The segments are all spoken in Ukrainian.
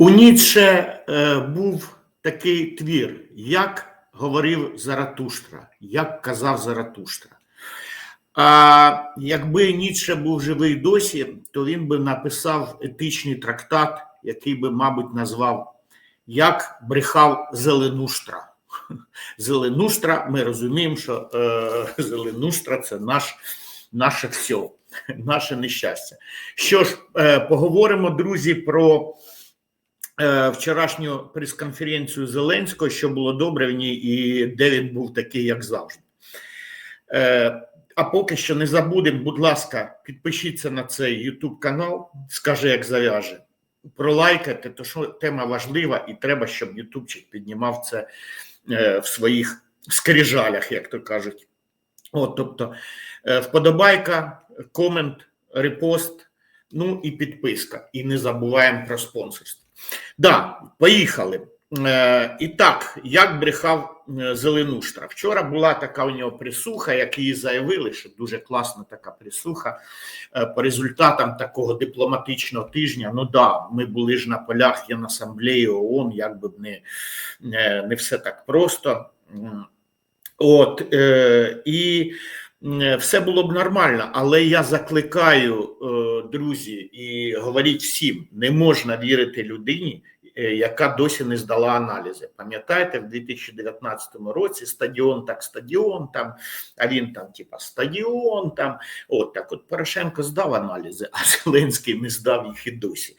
У Ніцше е, був такий твір, як говорив Заратуштра, як казав Заратуштра. А якби Ніцше був живий досі, то він би написав етичний трактат, який би, мабуть, назвав Як брехав Зеленуштра. Зеленуштра, ми розуміємо, що е, Зеленуштра це наш, наше все, наше нещастя. Що ж, е, поговоримо, друзі, про вчорашню прес-конференцію Зеленського, що було добре в ній, і де він був такий, як завжди. Е, а поки що не забудемо, будь ласка, підпишіться на цей YouTube канал, скаже, як зав'яже. Пролайкайте, то що тема важлива, і треба, щоб Ютубчик піднімав це е, в своїх скрижалях, як то кажуть. От, тобто, е, вподобайка, комент, репост, ну і підписка. І не забуваємо про спонсорство. Да, поїхали. Е, і так, як брехав е, Зеленуштра. Вчора була така у нього присуха, як її заявили, що дуже класна така присуха. Е, по результатам такого дипломатичного тижня. Ну да, ми були ж на полях Генасамблеї ООН, як би не, не, не все так просто. От е, і все було б нормально, але я закликаю, е, друзі, і говоріть всім: не можна вірити людині, е, яка досі не здала аналізи. Пам'ятаєте, в 2019 році стадіон так стадіон, там, а він там, типа, стадіон, там. От так от Порошенко здав аналізи, а Зеленський не здав їх і досі.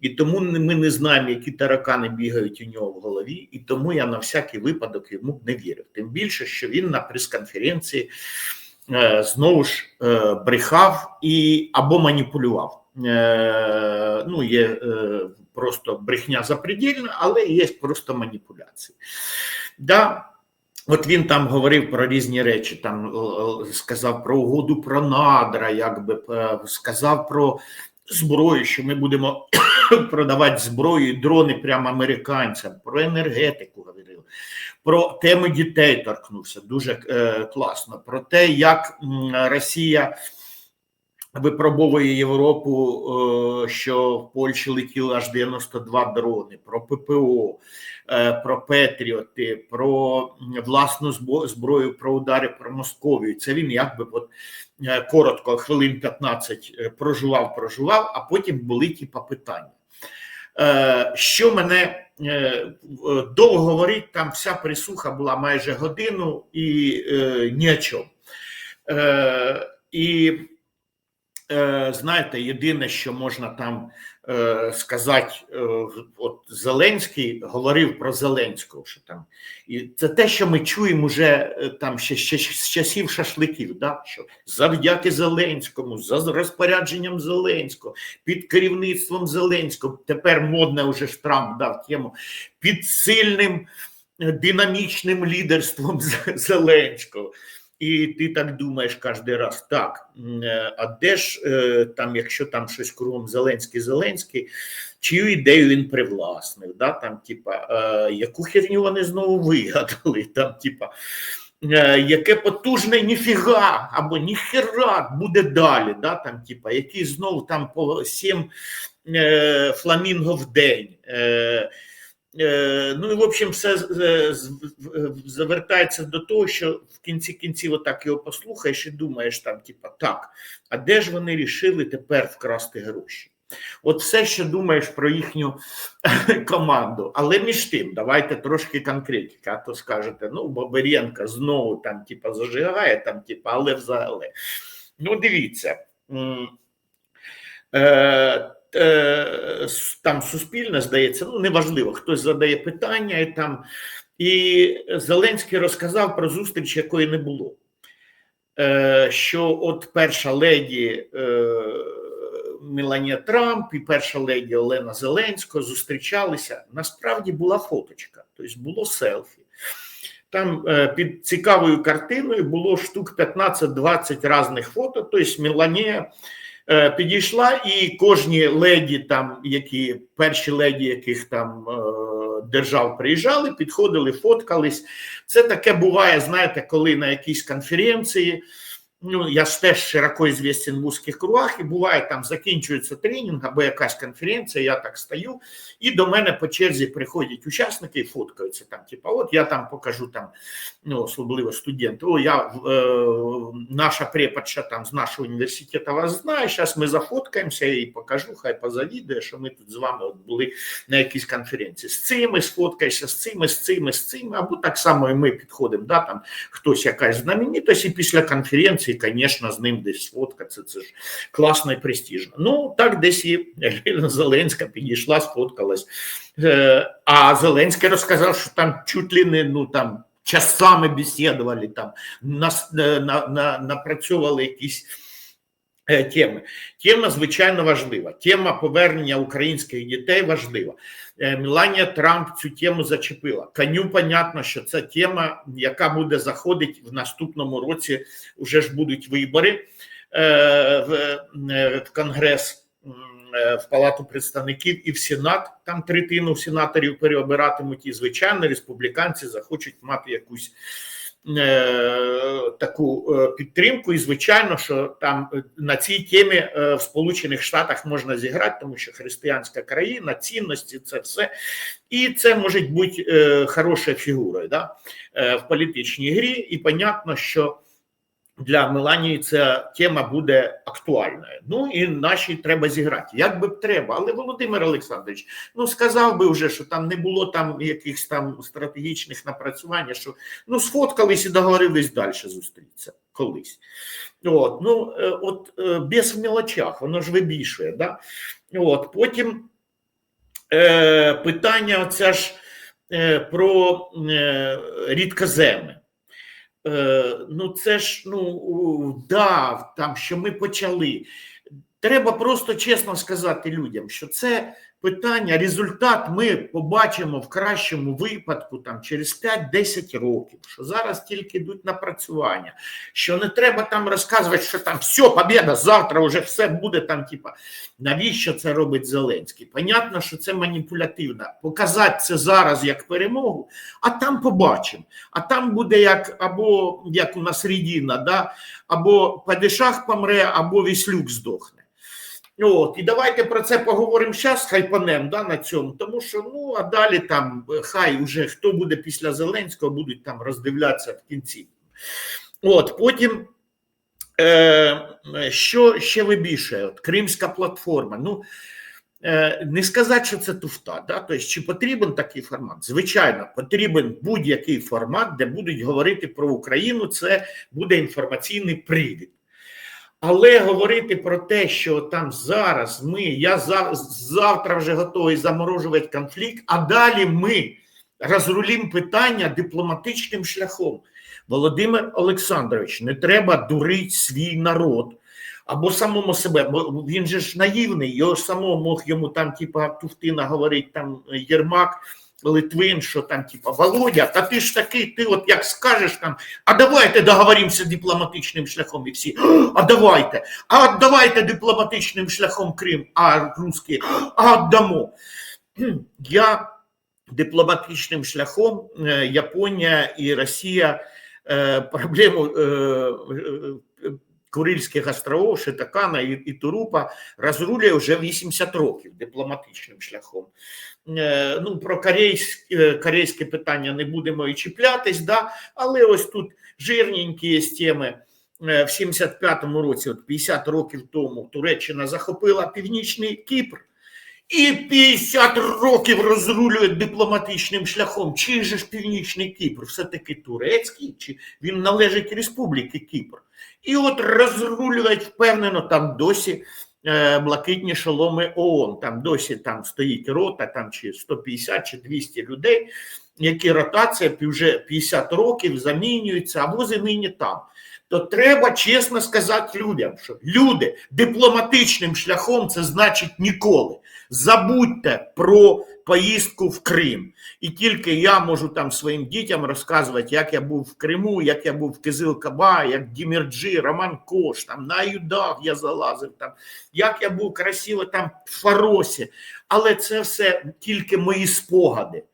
І тому ми не знаємо, які таракани бігають у нього в голові, і тому я на всякий випадок йому не вірив. Тим більше, що він на прес-конференції е, знову ж е, брехав і або маніпулював. Е, ну, є е, просто брехня запредельна, але є просто маніпуляції. Да, От він там говорив про різні речі, там е, е, сказав про угоду про надра, якби е, сказав про зброю, що ми будемо продавати зброю і дрони прямо американцям, про енергетику говорили, про теми дітей торкнувся. Дуже е, класно, про те, як Росія випробовує Європу, е, що в Польщі летіли аж 92 дрони, про ППО, е, про Петріоти, про власну зброю, про удари про Московію. Це він якби от е, коротко, хвилин 15 е, прожував, прожував, а потім були типа питання. Що мене довго говорить, там вся присуха була майже годину і ні о чому. І знаєте, єдине, що можна там е, сказати, е, от Зеленський говорив про Зеленського, що там і це те, що ми чуємо вже е, там ще, ще з часів шашликів, да? що завдяки Зеленському, за розпорядженням Зеленського, під керівництвом Зеленського, тепер модне вже ж дав тему, під сильним е, динамічним лідерством Зеленського. І ти так думаєш кожен раз, так, е, а де ж е, там, якщо там щось кругом Зеленський, Зеленський, чию ідею він привласнив, да, там, типа, е, яку херню вони знову вигадали, там, типа, яке потужне ніфіга або ніхера буде далі, да, там, типа, який знову там по сім фламінго в день. Ну і в общем, все з- з- завертається до того, що в кінці кінців отак його послухаєш і думаєш там, типа, так, а де ж вони рішили тепер вкрасти гроші? От все, що думаєш про їхню команду. Але між тим, давайте трошки конкретики, а то скажете, ну, Бабиренко знову там, типа, зажигає, там, типа, але взагалі. Ну, дивіться. Е, е, там суспільне здається, ну неважливо, хтось задає питання і там. І Зеленський розказав про зустріч, якої не було. Е, що от перша леді е, Меланія Трамп і перша леді Олена Зеленського зустрічалися. Насправді була фоточка, тобто було селфі. Там е, під цікавою картиною було штук 15-20 різних фото. Тобто Меланія е, підійшла, і кожні леді, там, які перші леді, яких там е, держав приїжджали, підходили, фоткались. Це таке буває, знаєте, коли на якійсь конференції ну я ж теж широко известен в узких кругах, і буває там закінчується тренінг або якась конференція, я так стою, і до мене по черзі приходять учасники і фоткаються там. Типа, от я там покажу там, ну особливо студенти. О, я е, наша преподша там з нашого університету вас знає. Зараз ми зафоткаємося і покажу, хай позавідує, що ми тут з вами от були на якійсь конференції. З цими сфоткайся, з цими, з цими, з цими, або так само і ми підходимо. Да, там хтось якась знаменитость, і після конференції, звісно, з ним десь сфоткатися. Це ж класно і престижно. Ну так десь і Зеленська підійшла, сфоткалась. Е, А Зеленський розказав, що там чуть ли не ну там часами бесідували, там нас на, на, на, напрацьовували якісь. Е, Теми тема звичайно важлива. Тема повернення українських дітей важлива. Е, Меланія Трамп цю тему зачепила. Коню понятно, що це тема, яка буде заходити в наступному році. Уже ж будуть вибори е, в, Конгрес, в Палату представників і в Сенат. Там третину сенаторів переобиратимуть. І звичайно, республіканці захочуть мати якусь. Е, Таку е, підтримку, і звичайно, що там е, на цій темі в Сполучених Штатах можна зіграти, тому що християнська країна, цінності, це все, і це може бути хорошою фігурою да, в політичній грі. І понятно, що для Меланії ця тема буде актуальною. Ну і нашій треба зіграти. Як би б треба, але Володимир Олександрович, ну сказав би вже, що там не було там якихось там стратегічних напрацювань, що ну сфоткались і договорились далі зустрітися колись. От, ну е, от е, без в мелочах, воно ж вибішує. Да? От, потім е, питання оце ж е, про е, рідкоземи. Е, ну це ж ну да, там що ми почали. Треба просто чесно сказати людям, що це питання, результат ми побачимо в кращому випадку там через 5-10 років. Що зараз тільки йдуть напрацювання, що не треба там розказувати, що там все, побіда, завтра вже все буде там. Типа, навіщо це робить Зеленський? Понятно, що це маніпулятивно. Показати це зараз як перемогу, а там побачимо. А там буде як або як у нас Рідіна, да? або Падишах помре, або Віслюк здохне. От, і давайте про це поговоримо зараз, хайпанем да, на цьому, тому що ну а далі там е, хай уже хто буде після Зеленського, будуть там роздивлятися в кінці. От потім. Е, що ще вибішує? От, Кримська платформа. Ну е, не сказати, що це туфта. Да? Тобто, чи потрібен такий формат? Звичайно, потрібен будь-який формат, де будуть говорити про Україну. Це буде інформаційний привід. Але говорити про те, що там зараз ми, я за, завтра вже готовий заморожувати конфлікт, а далі ми розрулім питання дипломатичним шляхом. Володимир Олександрович, не треба дурити свій народ або самому себе, бо він же ж наївний, його ж самого мог йому там, типа, Туфтина говорить, там Єрмак. Литвин, що там, типа, Володя, та ти ж такий, ти от як скажеш там, а давайте договоримося дипломатичним шляхом і всі, а давайте, а давайте дипломатичним шляхом Крим, а русські, а дамо. Я дипломатичним шляхом е, Японія і Росія е, проблему е, Курильських островів, Шитакана і, і Турупа розрулює вже 80 років дипломатичним шляхом. Е, ну, про корейське, корейське питання не будемо і чіплятись, да? але ось тут жирненькі є теми. Е, В 75-му році, от 50 років тому, Туреччина захопила Північний Кіпр. І 50 років розрулюють дипломатичним шляхом. Чий же ж Північний Кіпр? Все-таки турецький, чи він належить Республіки Кіпр? І от розрулюють впевнено там досі е, блакитні шоломи ООН. Там досі там стоїть рота, там чи 150 чи 200 людей, які ротація вже 50 років замінюються, а вози нині там. То треба чесно сказати людям, що люди дипломатичним шляхом це значить ніколи. Забудьте про поїздку в Крим. І тільки я можу там своїм дітям розказувати, як я був в Криму, як я був в Кизилкаба, як Дімірджі, Роман Кош, там на Юдах я залазив, там, як я був красиво там в Фаросі. Але це все тільки мої спогади.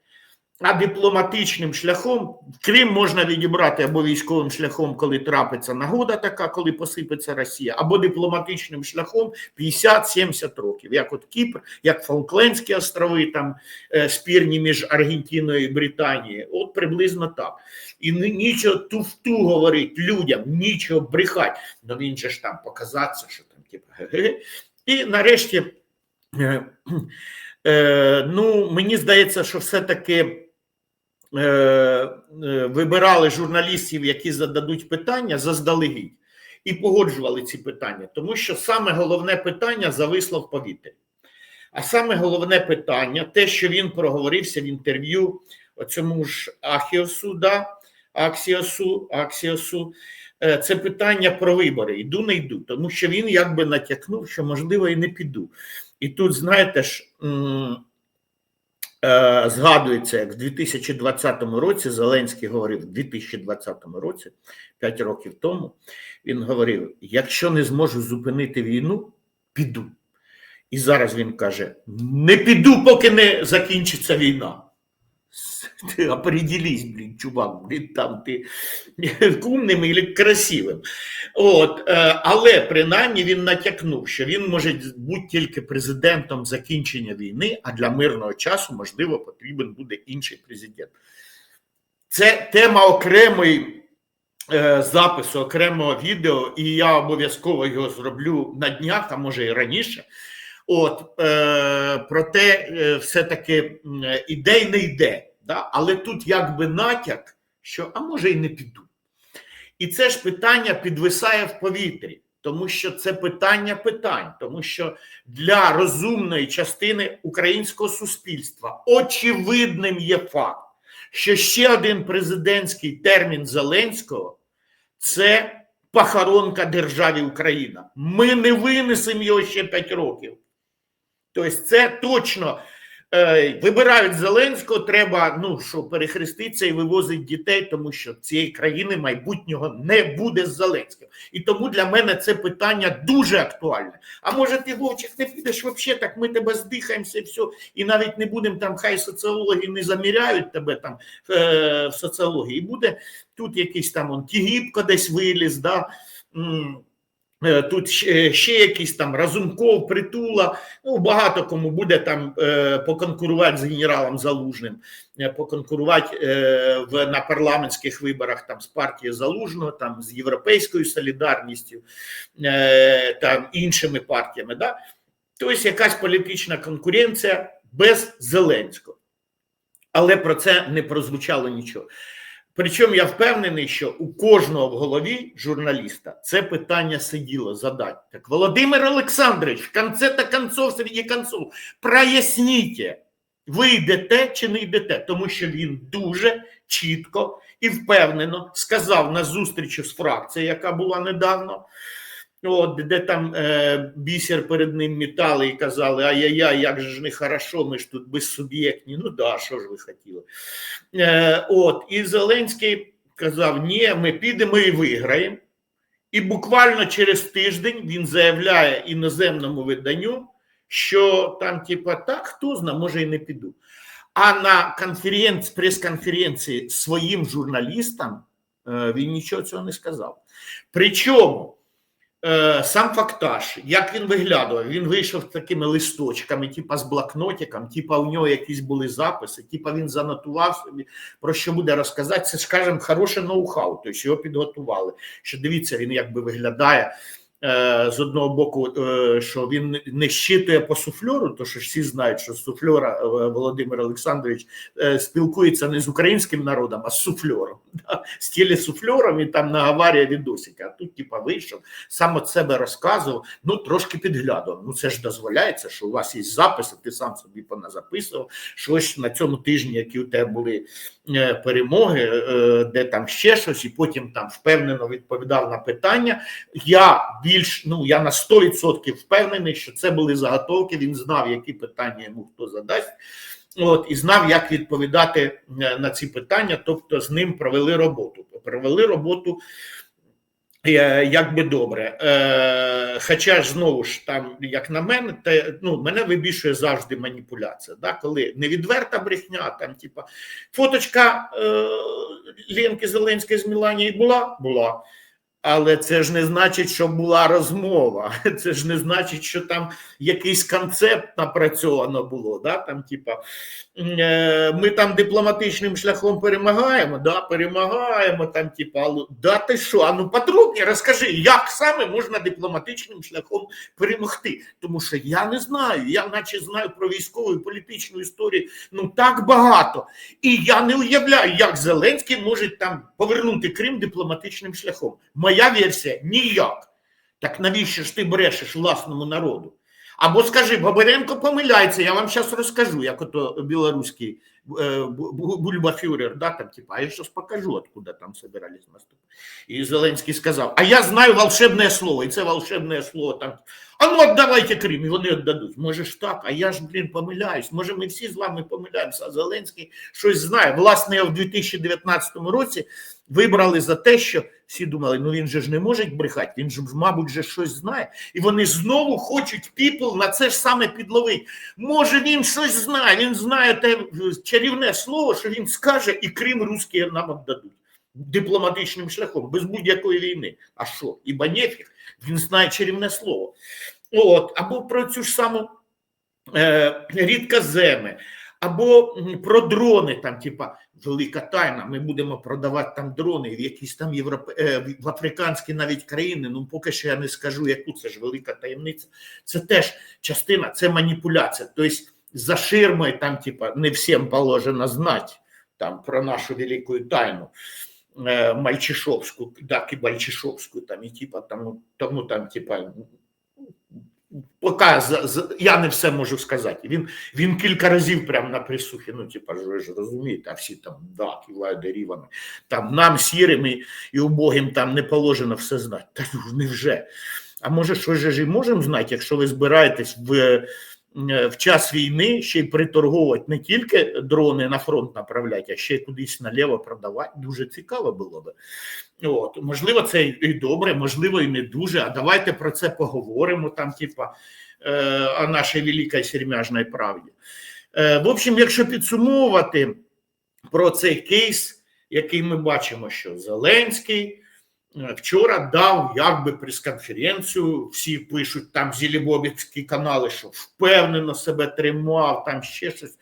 А дипломатичним шляхом Крим можна відібрати або військовим шляхом, коли трапиться нагода така, коли посипеться Росія, або дипломатичним шляхом 50-70 років, як от Кіпр, як Фолклендські острови, там е, спірні між Аргентиною і Британією. От приблизно так. І ні- нічого туфту говорить людям, нічого брехати. Ну він же ж там показатися, що там, типу, ге-ге. І нарешті. е, Е, ну, мені здається, що все-таки вибирали журналістів, які зададуть питання заздалегідь, і погоджували ці питання, тому що саме головне питання зависло в повітрі. А саме головне питання, те, що він проговорився в інтерв'ю цьому ж Ахіосу, да, Аксіосу, Аксіосу, е, це питання про вибори. Йду, не йду, тому що він якби натякнув, що можливо і не піду. І тут, знаєте ж, е, згадується, як в 2020 році Зеленський говорив, в 2020 році, 5 років тому, він говорив: якщо не зможу зупинити війну, піду. І зараз він каже: не піду, поки не закінчиться війна. Ти определись, блін, чувак, блін, там ти умним і красивим. От, е, але принаймні він натякнув, що він може бути тільки президентом закінчення війни, а для мирного часу, можливо, потрібен буде інший президент. Це тема окремої е, запису, окремого відео, і я обов'язково його зроблю на днях, а може і раніше. От, е, проте, е, все-таки м, іде не йде. Да? Але тут якби натяк, що а може і не піду. І це ж питання підвисає в повітрі, тому що це питання питань, тому що для розумної частини українського суспільства очевидним є факт, що ще один президентський термін Зеленського це похоронка державі Україна. Ми не винесемо його ще 5 років. Тобто, це точно е, вибирають Зеленського, треба ну що перехреститися і вивозити дітей, тому що цієї країни майбутнього не буде з Зеленським. І тому для мене це питання дуже актуальне. А може, ти Вовчик не підеш взагалі, так ми тебе здихаємося і все, і навіть не будемо там, хай соціологи не заміряють тебе там е, в соціології. І буде тут якийсь там он Тігіпко десь виліз, да. Е, Тут ще, якийсь там Разумков, Притула, ну багато кому буде там е, поконкурувати з генералом Залужним, е, поконкурувати в, на парламентських виборах там з партією Залужного, там з Європейською солідарністю, там іншими партіями. Да? Тобто якась політична конкуренція без Зеленського. Але про це не прозвучало нічого. Причому я впевнений, що у кожного в голові журналіста це питання сиділо задати. Так, Володимир Олександрович, в конце та концов, серед концов, проясніть, ви йдете чи не йдете, тому що він дуже чітко і впевнено сказав на зустрічі з фракцією, яка була недавно. От, де там е, бісер перед ним мітали і казали, ай-яй-яй, як же ж не хорошо, ми ж тут безсуб'єктні. Ну да, що ж ви хотіли. Е, от, і Зеленський казав: ні, ми підемо і виграємо. І буквально через тиждень він заявляє іноземному виданню, що там, типа, так, хто знає, може і не піду. А на конференц, прес-конференції своїм журналістам е, він нічого цього не сказав. Причому е, сам фактаж, як він виглядав, він вийшов такими листочками, типа з блокнотиком, типа у нього якісь були записи, типа він занотував собі, про що буде розказати. Це, скажімо, хороше ноу-хау, тобто його підготували. Що дивіться, він якби виглядає. Е, З одного боку, е, що він не щитує по суфльору, то що всі знають, що суфльора е, Володимир Олександрович спілкується не з українським народом, а з суфльором. Да? З телесуфльором і там наговарює відосики. А тут, типа, вийшов, сам от себе розказував, ну трошки підглядував. Ну це ж дозволяється, що у вас є записи, ти сам собі поназаписував. Що ось на цьому тижні, які у тебе були перемоги, е, де там ще щось, і потім там впевнено відповідав на питання. Я більш ну я на 100% впевнений, що це були заготовки. Він знав, які питання йому хто задасть. От і знав, як відповідати е, на ці питання, тобто з ним провели роботу. Провели роботу Е, Як би добре. Е, Хоча ж знову ж там, як на мене, те, ну, мене вибішує завжди маніпуляція. Да? Коли невідверта брехня, там, типа, фоточка е, Ленки Зеленської з Міланії була? Була. Але це ж не значить, що була розмова. Це ж не значить, що там якийсь концепт напрацьовано було. Да? Там, типа, е, ми там дипломатичним шляхом перемагаємо, да, перемагаємо там, типа, да ти що? А ну подробні розкажи, як саме можна дипломатичним шляхом перемогти? Тому що я не знаю, я наче знаю про військову і політичну історію ну так багато. І я не уявляю, як Зеленський може там повернути Крим дипломатичним шляхом. Моя версія ніяк. Так навіщо ж ти брешеш власному народу? Або скажи, Бабаренко помиляється, я вам зараз розкажу, як ото білоруський бульбафюрер, да, там, типа, а я зараз покажу, откуда там собирались наступити. І Зеленський сказав, а я знаю волшебне слово, і це волшебне слово там, а ну отдавайте Крим, і вони віддадуть. Може ж так, а я ж, блін, помиляюсь, може ми всі з вами помиляємося, а Зеленський щось знає. Власне, в 2019 році вибрали за те, що всі думали, ну він же ж не може брехати, він же, мабуть, же щось знає. І вони знову хочуть people на це ж саме підловити. Може, він щось знає, він знає те чарівне слово, що він скаже, і Крим русські нам віддадуть. Дипломатичним шляхом, без будь-якої війни. А що? Іба нефіг, він знає чарівне слово. От, або про цю ж саму е, рідкоземи, або про дрони, там, типа, велика тайна, ми будемо продавати там дрони в якісь там європе... е, в африканські навіть країни. Ну, поки що я не скажу, яку це ж велика таємниця. Це теж частина, це маніпуляція. Тобто за ширмою там, типа, не всім положено знати там про нашу велику тайну. е, Мальчишовську, так і Бальчишовську, там і типа тому, тому там, типа, поки я не все можу сказати. Він, він кілька разів прямо на присухі, ну, типа, ви ж розумієте, а всі там да, кивають дерівами. Там нам сірим і, і убогим там не положено все знати. Та ну, невже? А може, що ж і можемо знати, якщо ви збираєтесь в, в час війни ще й приторговувати не тільки дрони на фронт направляти, а ще й кудись наліво продавати. Дуже цікаво було би. От, можливо, це і добре, можливо, і не дуже. А давайте про це поговоримо там, типа, е, о нашій великій сермяжній правді. Е, в общем, якщо підсумовувати про цей кейс, який ми бачимо, що Зеленський е, вчора дав якби прес-конференцію, всі пишуть там зілібобівські канали, що впевнено себе тримав, там ще щось.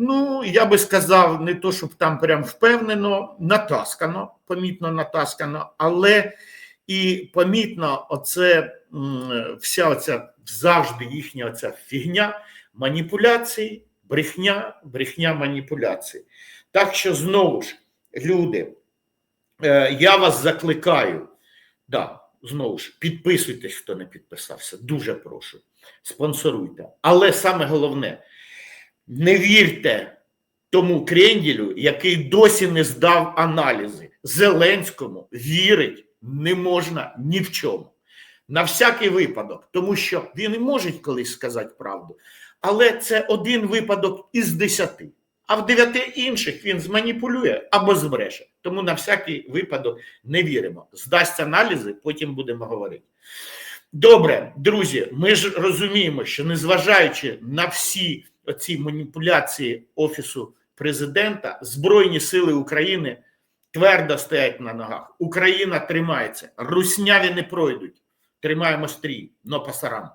Ну, я би сказав, не то, щоб там прям впевнено, натаскано, помітно натаскано, але і помітно, оце вся оця завжди їхня оця фігня маніпуляції, брехня, брехня маніпуляції. Так що знову ж, люди, е, я вас закликаю, да, знову ж, підписуйтесь, хто не підписався, дуже прошу, спонсоруйте. Але саме головне, не вірте тому кренділю, який досі не здав аналізи. Зеленському вірить не можна ні в чому. На всякий випадок, тому що він і може колись сказати правду, але це один випадок із десяти. А в дев'яти інших він зманіпулює або збреше. Тому на всякий випадок не віримо. Здасть аналізи, потім будемо говорити. Добре, друзі, ми ж розуміємо, що незважаючи на всі оці маніпуляції Офісу президента, Збройні сили України твердо стоять на ногах. Україна тримається, русняві не пройдуть. Тримаємо стрій, но пасарам.